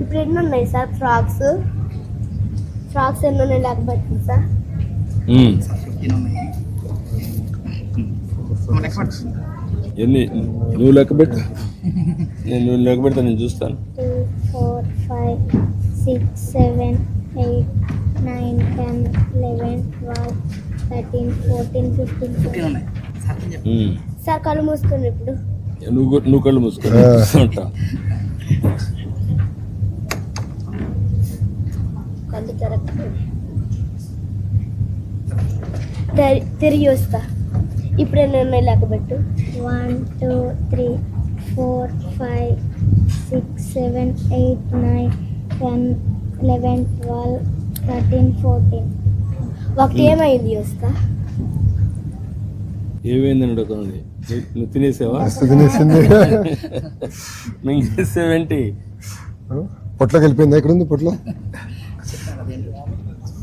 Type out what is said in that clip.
ఇప్పుడు ఎన్ని ఉన్నాయి సార్ ఫ్రాక్స్? ఫ్రాక్స్ ఎన్ని ఉన్నాయి లేకపోతే సార్. ఎన్ని? నువ్వు లెక్క పెట్టు. నేను నువ్వు లెక్క పెడతా నేను చూస్తాను. Two four five six seven eight nine ten eleven twelve thirteen fourteen fifteen. Sir కళ్ళు మూసుకోండి ఇప్పుడు. నువ్వు నువ్వు కళ్ళు మూసుకో. కళ్ళు తెరక్ తెరి- తిరిగి వస్తా. ఇప్పుడు ఉన్నాయి లెక్కబెట్టు one two three four five six seven eight nine ten eleven twelve thirteen fourteen. ఒకటి ఏమైంది వస్తా? ఏమైందని అడుగుతుంది నువ్వు తినేసావా? తినేసింది. మింగేసేవేంటి పొట్లోకి వెళ్ళిపోయింది? ఎక్కడ ఉంది పొట్లో? the.